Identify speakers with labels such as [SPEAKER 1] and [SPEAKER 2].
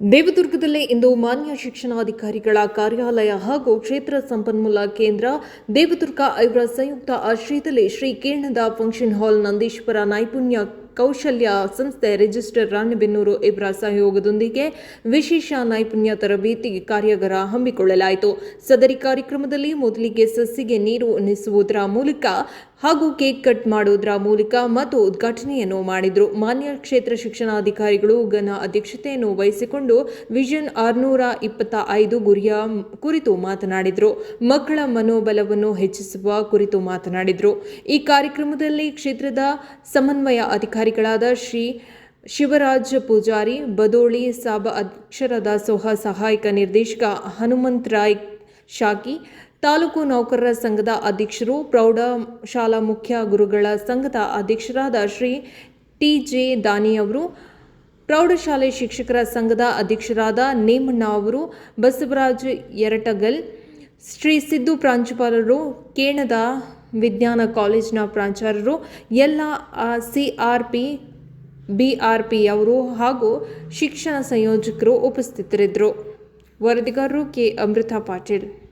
[SPEAKER 1] ದೇವದುರ್ಗದಲ್ಲಿ ಇಂದು ಮಾನ್ಯ ಶಿಕ್ಷಣಾಧಿಕಾರಿಗಳ ಕಾರ್ಯಾಲಯ ಹಾಗೂ ಕ್ಷೇತ್ರ ಸಂಪನ್ಮೂಲ ಕೇಂದ್ರ ದೇವದುರ್ಗ ಇವರ ಸಂಯುಕ್ತ ಆಶ್ರಯದಲ್ಲಿ ಶ್ರೀ ಕೀರ್ಣದ ಫಂಕ್ಷನ್ ಹಾಲ್ ನಂದೀಶ್ವರ ನೈಪುಣ್ಯ ಕೌಶಲ್ಯ ಸಂಸ್ಥೆ ರಿಜಿಸ್ಟರ್ ರಾಣೆಬೆನ್ನೂರು ಇವರ ಸಹಯೋಗದೊಂದಿಗೆ ವಿಶೇಷ ನೈಪುಣ್ಯ ತರಬೇತಿ ಕಾರ್ಯಾಗಾರ ಹಮ್ಮಿಕೊಳ್ಳಲಾಯಿತು. ಸದರಿ ಕಾರ್ಯಕ್ರಮದಲ್ಲಿ ಮೊದಲಿಗೆ ಸಸಿಗೆ ನೀರು ಉಣಿಸುವುದರ ಮೂಲಕ ಹಾಗೂ ಕೇಕ್ ಕಟ್ ಮಾಡುವುದರ ಮೂಲಕ ಮತ್ತು ಉದ್ಘಾಟನೆಯನ್ನು ಮಾಡಿದರು. ಮಾನ್ಯ ಕ್ಷೇತ್ರ ಶಿಕ್ಷಣಾಧಿಕಾರಿಗಳು ಘನ ಅಧ್ಯಕ್ಷತೆಯನ್ನು ವಹಿಸಿಕೊಂಡು ವಿಷನ್ ಆರುನೂರ ಇಪ್ಪತ್ತ ಐದು ಗುರಿಯ ಕುರಿತು ಮಾತನಾಡಿದರು. ಮಕ್ಕಳ ಮನೋಬಲವನ್ನು ಹೆಚ್ಚಿಸುವ ಕುರಿತು ಮಾತನಾಡಿದರು. ಈ ಕಾರ್ಯಕ್ರಮದಲ್ಲಿ ಕ್ಷೇತ್ರದ ಸಮನ್ವಯ ಅಧಿಕಾರಿಗಳಾದ ಶ್ರೀ ಶಿವರಾಜ್ ಪೂಜಾರಿ, ಬದೋಳಿ ಸಾಬ ಅಕ್ಷರ ದಾಸೋಹ ಸಹಾಯಕ ನಿರ್ದೇಶಕ ಹನುಮಂತರಾಯ್ ಶಾಕಿ ತಾಲೂಕು ನೌಕರರ ಸಂಘದ ಅಧ್ಯಕ್ಷರು, ಪ್ರೌಢ ಶಾಲಾ ಮುಖ್ಯ ಗುರುಗಳ ಸಂಘದ ಅಧ್ಯಕ್ಷರಾದ ಶ್ರೀ ಟಿ ಜೆ ದಾನಿ ಅವರು, ಪ್ರೌಢಶಾಲೆ ಶಿಕ್ಷಕರ ಸಂಘದ ಅಧ್ಯಕ್ಷರಾದ ನೇಮಣ್ಣ ಅವರು, ಬಸವರಾಜ್ ಯರಟಗಲ್ ಶ್ರೀ ಸಿದ್ದು ಪ್ರಾಂಶುಪಾಲರು, ಕೇಣದ ವಿಜ್ಞಾನ ಕಾಲೇಜಿನ ಪ್ರಾಚಾರ್ಯರು, ಎಲ್ಲ C R P, B R P ಅವರು ಹಾಗೂ ಶಿಕ್ಷಣ ಸಂಯೋಜಕರು ಉಪಸ್ಥಿತರಿದ್ದರು. ವರದಿಗಾರರು ಕೆ. ಅಮೃತ ಪಾಟೀಲ್.